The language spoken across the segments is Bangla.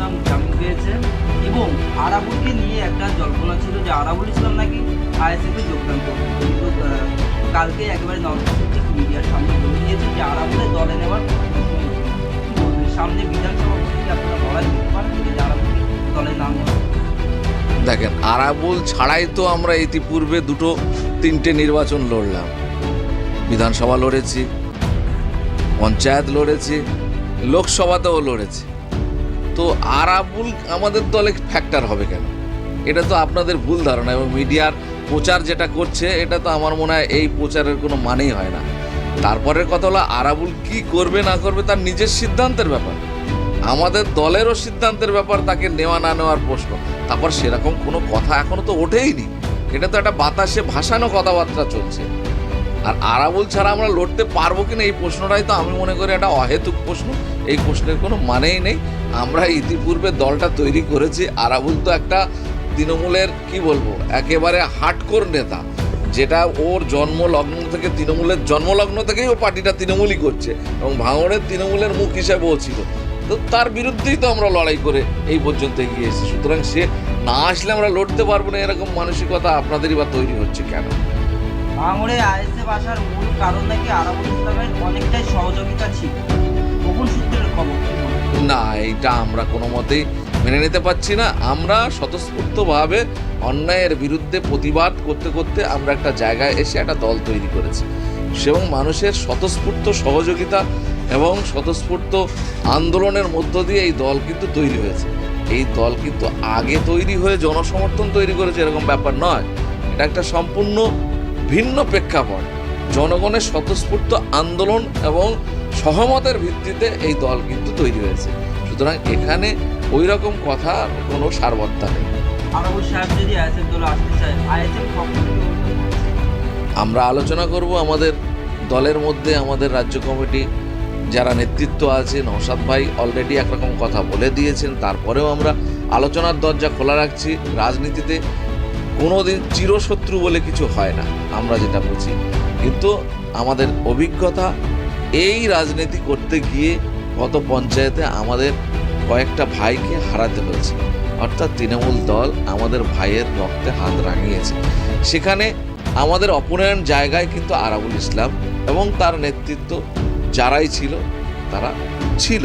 ইসলাম জামিন পেয়েছে এবং আরাবুলকে নিয়ে একটা জল্পনা ছিল যে আরাবুল ইসলাম নাকি আইএসএফে যোগদান করবে। কিন্তু কালকে একেবারে নর্থ মিডিয়ার সামনে বলে দিয়েছে যে আরাবুলের দলে নেওয়ার সামনে বিধানসভা আপনারা লড়াই করতে পারেন যে দলে নাম দেখেন, আরাবুল ছাড়াই তো আমরা ইতিপূর্বে দুটো, তিনটে নির্বাচন লড়লাম। বিধানসভা লড়েছি, পঞ্চায়েত লড়েছি, লোকসভাতেও লড়েছি। তো আরাবুল আমাদের দলে ফ্যাক্টর হবে কেন? এটা তো আপনাদের ভুল ধারণা এবং মিডিয়ার প্রচার যেটা করছে, এটা তো আমার মনে হয় এই প্রচারের কোনো মানেই হয় না। তারপরের কথা হলো, আরাবুল কি করবে, না করবে, তার নিজের সিদ্ধান্তের ব্যাপার। আমাদের দলেরও সিদ্ধান্তের ব্যাপার তাকে নেওয়া, না নেওয়ার প্রশ্ন। তারপর সেরকম কোনো কথা এখনও তো ওঠেইনি। এটা তো একটা বাতাসে ভাসানো কথাবার্তা চলছে। আর আরাবুল ছাড়া আমরা লড়তে পারব কিনা এই প্রশ্নটাই তো আমি মনে করি একটা অহেতুক প্রশ্ন। এই প্রশ্নের কোনো মানেই নেই। আমরা ইতিপূর্বে দলটা তৈরি করেছি। আরাবুল তো একটা তৃণমূলের, কি বলব, একেবারে হাটকোর নেতা। যেটা ওর জন্মলগ্ন থেকে তৃণমূলের জন্মলগ্ন থেকেই ও পার্টিটা তৃণমূলই করছে এবং ভাঙড়ের তৃণমূলের মুখ হিসাবেও ছিল। তো তার বিরুদ্ধেই তো আমরা লড়াই করে এই পর্যন্ত এগিয়ে এসেছি। সুতরাং সে না আসলে আমরা লড়তে পারব না এরকম মানসিকতা আপনাদেরই বা তৈরি হচ্ছে কেন? ভাঙড়ে আইএসএফ আসার মূল কারণ নাকি আরাবুল ইসলামের অনেকটাই সহযোগিতা ছিল। গোপন সূত্রের খবর। না এটা আমরা কোনো মতেই মেনে নিতে পারছি না। আমরা স্বতঃস্ফূর্তভাবে অন্যায়ের বিরুদ্ধে প্রতিবাদ করতে করতে আমরা একটা জায়গায় এসে একটা দল তৈরি করেছি। এবং মানুষের স্বতঃস্ফূর্ত সহযোগিতা এবং স্বতঃস্ফূর্ত আন্দোলনের মধ্য দিয়ে এই দল কিন্তু তৈরি হয়েছে। এই দল কিন্তু আগে তৈরি হয়ে জনসমর্থন তৈরি করেছে, এরকম ব্যাপার নয়। এটা একটা সম্পূর্ণ ভিন্ন প্রেক্ষাপট। জনগণের স্বতঃস্ফূর্ত আন্দোলন এবং সহমতের ভিত্তিতে এই দল কিন্তু তৈরি হয়েছে। সুতরাং এখানে ওই রকম কথা কোনো সারবত্তা নেই। আমরা আলোচনা করব আমাদের দলের মধ্যে আমাদের রাজ্য কমিটি যারা নেতৃত্ব আছে নৌসাদ ভাই অলরেডি একরকম কথা বলে দিয়েছেন। তারপরেও আমরা আলোচনার দরজা খোলা রাখছি। রাজনীতিতে কোনোদিন চিরশত্রু বলে কিছু হয় না, আমরা যেটা বুঝি। কিন্তু আমাদের অভিজ্ঞতা এই রাজনীতি করতে গিয়ে গত পঞ্চায়েতে আমাদের কয়েকটা ভাইকে হারাতে হয়েছে। অর্থাৎ তৃণমূল দল আমাদের ভাইয়ের রক্তে হাত রাঙিয়েছে। সেখানে আমাদের অপোনেন্ট জায়গায় কিন্তু আরাবুল ইসলাম এবং তার নেতৃত্ব যারাই ছিল, তারা ছিল।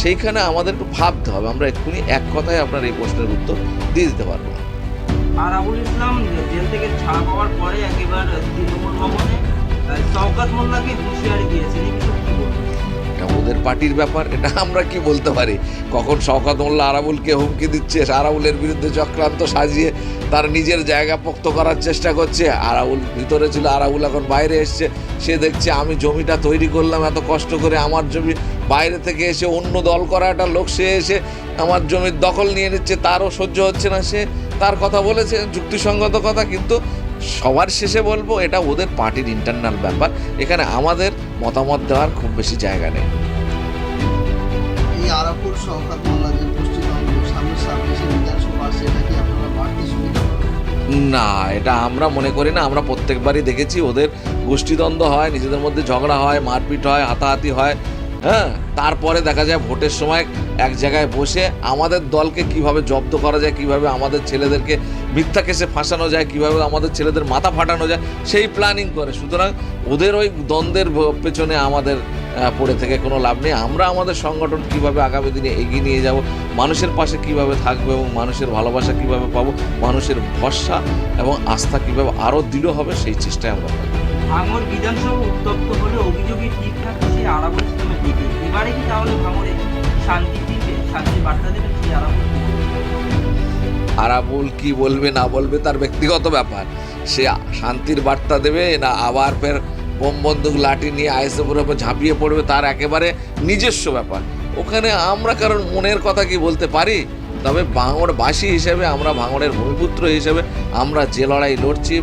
সেইখানে আমাদের ভাবতে হবে, আমরা এক্ষুনি এক কথায় আপনার এই প্রশ্নের উত্তর দিয়ে দিতে পারব। না আরাবুল ইসলাম জেল থেকে ছাড়া পাওয়ার পরে একেবারে তৃণমূল ভবনে শওকত মোল্লাকে হুঁশিয়ারি দিয়েছেন। ওদের পার্টির ব্যাপার, এটা আমরা কি বলতে পারি? কখন শওকত মোল্লা আরাবুলকে হুমকি দিচ্ছে, আরাবুলের বিরুদ্ধে চক্রান্ত সাজিয়ে তার নিজের জায়গা পোক্ত করার চেষ্টা করছে। আরাবুল ভিতরে ছিল, আরাবুল এখন বাইরে এসছে। সে দেখছে, আমি জমিটা তৈরি করলাম, এত কষ্ট করে আমার জমি বাইরে থেকে এসে অন্য দল করা একটা লোক, সে এসে আমার জমির দখল নিয়ে নিচ্ছে, তারও সহ্য হচ্ছে না সে। তার কথা বলেছে যুক্তিসঙ্গত কথা কিন্তু সবার শেষে বলব এটা ওদের পার্টির ইন্টারনাল ব্যাপার। এখানে আমাদের মতামত দেওয়ার খুব বেশি জায়গা নেই। এই আরাপুর সরকার মোল্লা যে গোষ্ঠীদ্বন্দ্ব সামনের ছাব্বিশে বিধানসভা আসছে কি আপনারা বাড়তি সুবিধা না এটা আমরা মনে করি না আমরা প্রত্যেকবারই দেখেছি ওদের গোষ্ঠীদ্বন্দ্ব হয় নিজেদের মধ্যে ঝগড়া হয় মারপিট হয় হাতাহাতি হয়। হ্যাঁ তারপরে দেখা যায় ভোটের সময় এক জায়গায় বসে আমাদের দলকে কীভাবে জব্দ করা যায়, কীভাবে আমাদের ছেলেদেরকে মিথ্যা কেসে ফাঁসানো যায়, কীভাবে আমাদের ছেলেদের মাথা ফাটানো যায়, সেই প্ল্যানিং করে। সুতরাং ওদের ওই দ্বন্দ্বের পেছনে আমাদের পড়ে থেকে কোনো লাভ নেই। আমরা আমাদের সংগঠন কীভাবে আগামী দিনে এগিয়ে নিয়ে যাব, মানুষের পাশে কীভাবে থাকব এবং মানুষের ভালোবাসা কীভাবে পাবো, মানুষের ভরসা এবং আস্থা কীভাবে আরও দৃঢ় হবে, সেই চেষ্টায় আমরা থাকব। ভাঙড় বিধানসভা উত্তপ্ত হলে অভিযোগের দিক থাকে সেই আরাবুল ইসলামের দিকে এবারে কি তাহলে ভাঙড়ে শান্তি ফিরবে? শান্তির বার্তা দেবে সেই আরাবুল আরাবুল কি বলবে, না বলবে তার ব্যক্তিগত ব্যাপার। সে শান্তির বার্তা দেবে, না আবার ফের বোম বন্দুক, লাঠি নিয়ে আইএসএফের উপর ঝাঁপিয়ে পড়বে, তার একেবারে নিজস্ব ব্যাপার। ওখানে আমরা কারণ মনের কথা কি বলতে পারি? তবে ভাঙড়বাসী হিসেবে, আমরা ভাঙড়ের ভূমিপুত্র হিসেবে আমরা যে লড়াই লড়ছি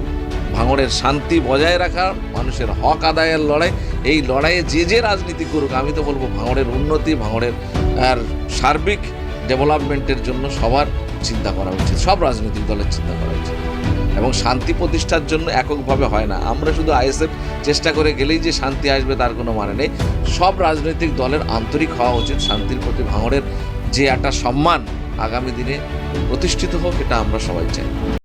ভাঙড়ের শান্তি বজায় রাখা, মানুষের হক আদায়ের লড়াই, এই লড়াইয়ে যে যে রাজনীতি করুক, আমি তো বলব ভাঙড়ের উন্নতি ভাঙড়ের আর সার্বিক ডেভেলপমেন্টের জন্য সবার চিন্তা করা উচিত, সব রাজনৈতিক দলের চিন্তা করা উচিত। এবং শান্তি প্রতিষ্ঠার জন্য এককভাবে হয় না। আমরা শুধু আইএসএফ চেষ্টা করে গেলেই যে শান্তি আসবে তার কোনো মানে নেই। সব রাজনৈতিক দলের আন্তরিক হওয়া উচিত, শান্তির প্রতি ভাঙড়ের যে একটা সম্মান আগামী দিনে প্রতিষ্ঠিত হোক, এটা আমরা সবাই চাই।